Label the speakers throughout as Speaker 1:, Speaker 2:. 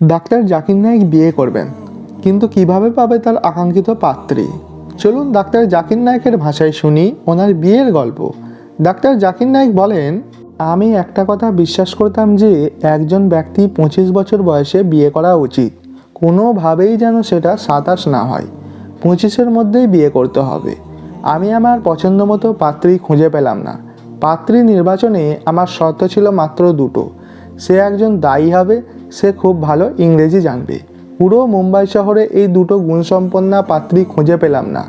Speaker 1: Doctor Zakir Naik বিয়ে করবেন, কিন্তু কীভাবে পাবে তার আকাঙ্ক্ষিত পাত্রী? চলুন ডাক্তার জাকির নায়কের ভাষায় শুনি ওনার বিয়ের গল্প। ডাক্তার জাকির নায়েক বলেন, আমি একটা কথা বিশ্বাস করতাম যে একজন ব্যক্তি পঁচিশ বছর বয়সে বিয়ে করা উচিত। কোনোভাবেই যেন সেটা সাতাশ না হয়। পঁচিশের মধ্যেই বিয়ে করতে হবে। আমি আমার পছন্দ মতো পাত্রী খুঁজে পেলাম না। পাত্রী নির্বাচনে আমার শর্ত ছিল মাত্র দুটো। সে একজন দায়ী হবে সে খুব ভালো ইংরেজি জানবে। পুরো মুম্বাই শহরে এই দুটো গুণসম্পন্না পাত্রী খুঁজে পেলাম না।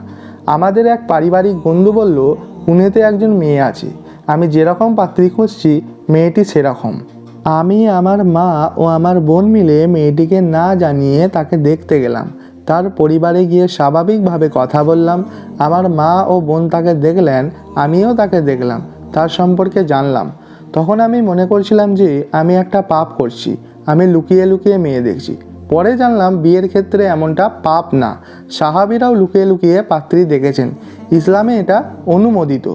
Speaker 1: আমাদের এক পারিবারিক বন্ধু বলল, পুনেতে একজন মেয়ে আছে। আমি যেরকম পাত্রী খুঁজছি, মেয়েটি সেরকম। আমি, আমার মা ও আমার বোন মিলে মেয়েটিকে না জানিয়ে তাকে দেখতে গেলাম। তার পরিবারে গিয়ে স্বাভাবিকভাবে কথা বললাম। আমার মা ও বোন তাকে দেখলেন, আমিও তাকে দেখলাম। তার সম্পর্কে জানলাম। তখন আমি মনে করছিলাম যে আমি একটা পাপ করছি, আমি লুকিয়ে লুকিয়ে মেয়ে দেখছি। পরে জানলাম বিয়ের ক্ষেত্রে এমনটা পাপ না, সাহাবিরাও লুকিয়ে লুকিয়ে পাত্রী দেখেছেন। ইসলামে এটা অনুমোদিত।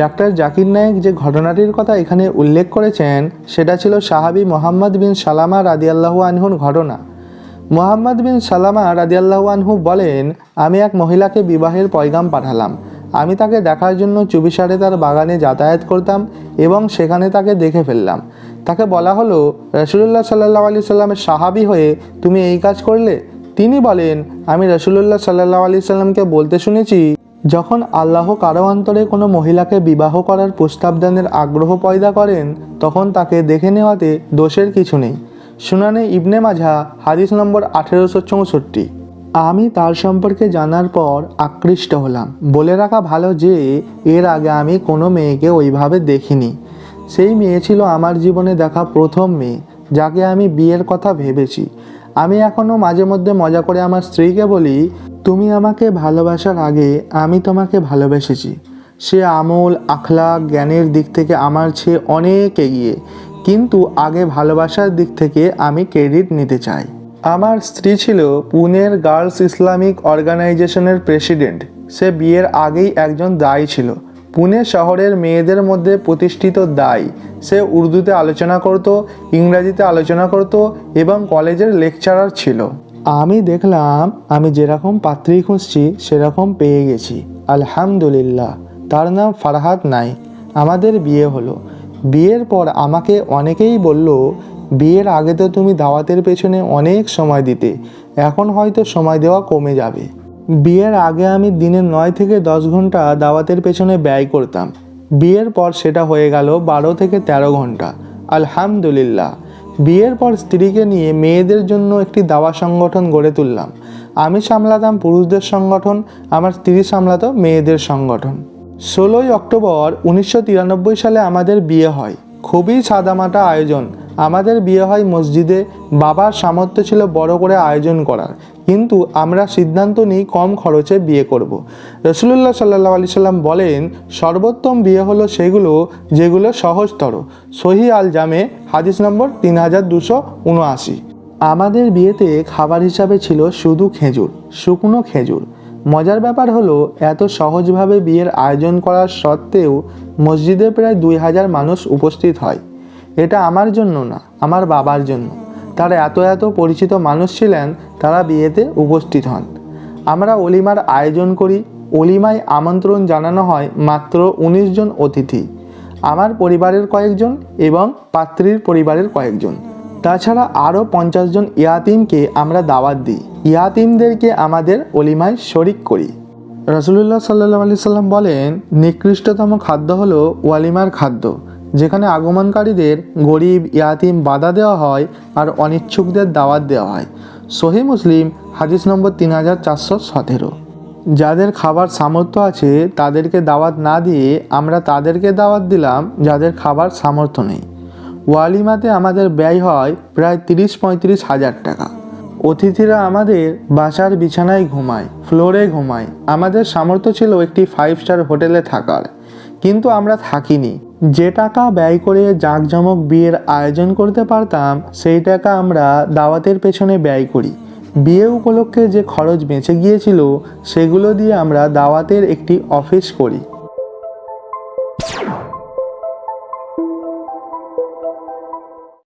Speaker 1: ডাক্তার জাকির নায়েক যে ঘটনাটির কথা এখানে উল্লেখ করেছেন, সেটা ছিল সাহাবি মোহাম্মদ বিন সালামা রাদিয়াল্লাহু আনহুর ঘটনা। মোহাম্মদ বিন সালামা রাদিয়াল্লাহু আনহু বলেন, আমি এক মহিলাকে বিবাহের পয়গাম পাঠালাম। আমি তাকে দেখার জন্য চুবিসারে তার বাগানে যাতায়াত করতাম এবং সেখানে তাকে দেখে ফেললাম। তাকে বলা হলো রসুল্লাহ সাল্লাহ আলি সাল্লামের সাহাবি হয়ে তুমি এই কাজ করলে? তিনি বলেন, আমি রসুল্লাহ সাল্লাহ আলি সাল্লামকে বলতে শুনেছি, যখন আল্লাহ কারও অন্তরে কোনো মহিলাকে বিবাহ করার প্রস্তাব দানের আগ্রহ পয়দা করেন, তখন তাকে দেখে নেওয়াতে দোষের কিছু নেই। শুনানে ইবনে মাঝা হাদিস নম্বর আঠেরোশো চৌষট্টি। আমি তার সম্পর্কে জানার পর আকৃষ্ট হলাম। বলে রাখা ভালো যে, এর আগে আমি কোনো মেয়েকে ওইভাবে দেখিনি। সেই মেয়ে ছিল আমার জীবনে দেখা প্রথম মেয়ে, যাকে আমি বিয়ের কথা ভেবেছি। আমি এখনও মাঝে মধ্যে মজা করে আমার স্ত্রীকে বলি, তুমি আমাকে ভালোবাসার আগে আমি তোমাকে ভালোবেসেছি। সে আমল আখলা জ্ঞানের দিক থেকে আমার চেয়ে অনেক এগিয়ে। কিন্তু আগে ভালোবাসার দিক থেকে আমি ক্রেডিট নিতে চাই। আমার স্ত্রী ছিল পুনের গার্লস ইসলামিক অর্গানাইজেশনের প্রেসিডেন্ট। সে বিয়ের আগেই একজন দায়ী ছিল। পুনে শহরের মেয়েদের মধ্যে প্রতিষ্ঠিত দায়ী। সে উর্দুতে আলোচনা করত, ইংরাজিতে আলোচনা করত এবং কলেজের লেকচারার ছিল। আমি দেখলাম আমি যেরকম পাত্রী খুঁজছি, সেরকম পেয়ে গেছি। আলহামদুলিল্লাহ, তার নাম ফারহাত নাই। আমাদের বিয়ে হলো। বিয়ের পর আমাকে অনেকেই বলল বিয়ের আগে তো তুমি দাওয়াতের পেছনে অনেক সময় দিতে, এখন হয়তো সময় দেওয়া কমে যাবে। বিয়ের আগে আমি দিনে নয় থেকে দশ ঘণ্টা দাওয়াতের পেছনে ব্যয় করতাম। বিয়ের পর সেটা হয়ে গেল বারো থেকে তেরো ঘণ্টা। আলহামদুলিল্লাহ। বিয়ের পর স্ত্রীকে নিয়ে মেয়েদের জন্য একটি দাওয়া সংগঠন গড়ে তুললাম। আমি সামলাতাম পুরুষদের সংগঠন, আমার স্ত্রী সামলাতো মেয়েদের সংগঠন। ষোলোই অক্টোবর উনিশশো তিরানব্বই সালে আমাদের বিয়ে হয়। খুবই সাদামাটা আয়োজন। আমাদের বিয়ে হয় মসজিদে। বাবার সামর্থ্য ছিল বড় করে আয়োজন করার। কিন্তু আমরা সিদ্ধান্ত নিই কম খরচে বিয়ে করব। রসুল্লাহ সাল্লাহ আলি সাল্লাম বলেন, সর্বোত্তম বিয়ে হলো সেগুলো যেগুলো সহজতর। সহি আল জামে হাদিস নম্বর তিন হাজার দুশো উনআশি। আমাদের বিয়েতে খাবার হিসাবে ছিল শুধু খেজুর, শুকনো খেজুর। মজার ব্যাপার হলো, এত সহজভাবে বিয়ের আয়োজন করার সত্ত্বেও মসজিদে প্রায় দুই হাজার মানুষ উপস্থিত হয়। এটা আমার জন্য না, আমার বাবার জন্য। তারা এত এত পরিচিত মানুষ ছিলেন, তারা বিয়েতে উপস্থিত হন। আমরা অলিমার আয়োজন করি, অলিমায় আমন্ত্রণ জানানো হয় মাত্র উনিশ জন অতিথি, আমার পরিবারের কয়েকজন এবং পাত্রীর পরিবারের কয়েকজন। তাছাড়া আরও পঞ্চাশ জন ইয়াতিমকে আমরা দাওয়াত দিই। ইয়াতিমদেরকে আমাদের অলিমায় শরিক করি। রসুল্লাহ সাল্লাহ আলি সাল্লাম বলেন, নিকৃষ্টতম খাদ্য হলো ওয়ালিমার খাদ্য। যেখানে আগমনকারীদের গরিব, ইয়াতিম বাধা দেওয়া হয় আর অনিচ্ছুকদের দাওয়াত দেওয়া হয়। সহি মুসলিম, হাদিস নম্বর তিন হাজার চারশো সতেরো। যাদের খাবার সামর্থ্য আছে, তাদেরকে দাওয়াত না দিয়ে আমরা তাদেরকে দাওয়াত দিলাম, যাদের খাবার সামর্থ্য নেই। ওয়ালিমাতে আমাদের ব্যয় হয় প্রায় তিরিশ পঁয়ত্রিশ হাজার টাকা। অতিথিরা আমাদের বাসার বিছানায় ঘুমায়, ফ্লোরে ঘুমায়। আমাদের সামর্থ্য ছিল একটি ফাইভ স্টার হোটেলে থাকার। কিন্তু আমরা থাকিনি। যে টাকা ব্যয় করে জাঁকজমক বিয়ের আয়োজন করতে পারতাম, সেই টাকা আমরা দাওয়াতের পেছনে ব্যয় করি। বিয়ে উপলক্ষে যে খরচ বেঁচে গিয়েছিল, সেগুলো দিয়ে আমরা দাওয়াতের একটি অফিস করি।